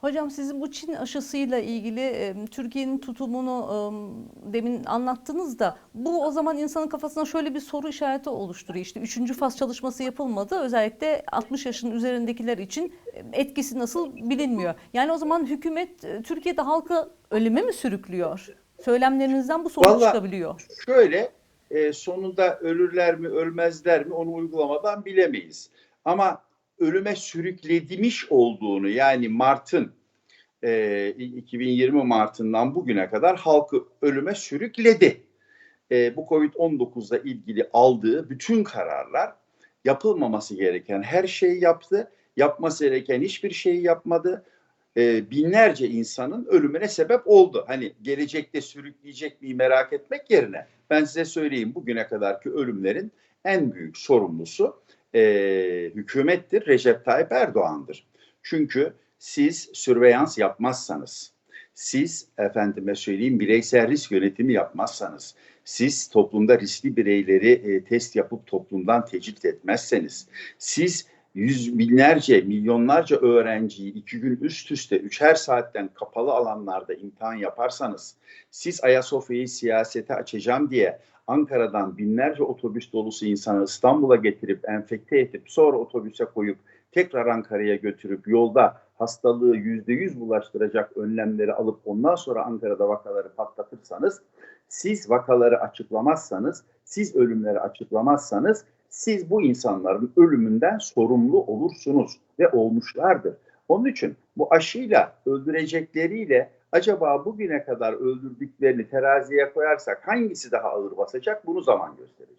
Hocam sizin bu Çin aşısıyla ilgili Türkiye'nin tutumunu demin anlattınız da bu o zaman insanın kafasına şöyle bir soru işareti oluşturuyor. İşte üçüncü faz çalışması yapılmadı. Özellikle 60 yaşın üzerindekiler için etkisi nasıl bilinmiyor. Yani o zaman hükümet Türkiye'de halkı ölüme mi sürüklüyor? Söylemlerinizden bu sonuç Vallahi- çıkabiliyor. Şöyle sonunda ölürler mi ölmezler mi onu uygulamadan bilemeyiz. Ama ölüme sürüklemiş olduğunu yani Mart'ın e, 2020 Mart'ından bugüne kadar halkı ölüme sürükledi. E, bu Covid-19'la ilgili aldığı bütün kararlar yapılmaması gereken her şeyi yaptı. Yapması gereken hiçbir şeyi yapmadı. E, binlerce insanın ölümüne sebep oldu. Hani gelecekte sürükleyecek mi merak etmek yerine ben size söyleyeyim bugüne kadarki ölümlerin en büyük sorumlusu e, hükümettir, Recep Tayyip Erdoğan'dır. Çünkü siz sürveyans yapmazsanız, siz efendime söyleyeyim bireysel risk yönetimi yapmazsanız, siz toplumda riskli bireyleri e, test yapıp toplumdan tecrit etmezseniz, siz yüz binlerce, milyonlarca öğrenciyi iki gün üst üste üçer saatten kapalı alanlarda imtihan yaparsanız, siz Ayasofya'yı siyasete açacağım diye Ankara'dan binlerce otobüs dolusu insanı İstanbul'a getirip enfekte edip sonra otobüse koyup tekrar Ankara'ya götürüp yolda hastalığı yüzde yüz bulaştıracak önlemleri alıp ondan sonra Ankara'da vakaları patlatırsanız, siz vakaları açıklamazsanız, siz ölümleri açıklamazsanız, siz bu insanların ölümünden sorumlu olursunuz ve olmuşlardır. Onun için bu aşıyla öldürecekleriyle acaba bugüne kadar öldürdüklerini teraziye koyarsak hangisi daha ağır basacak bunu zaman gösterecek.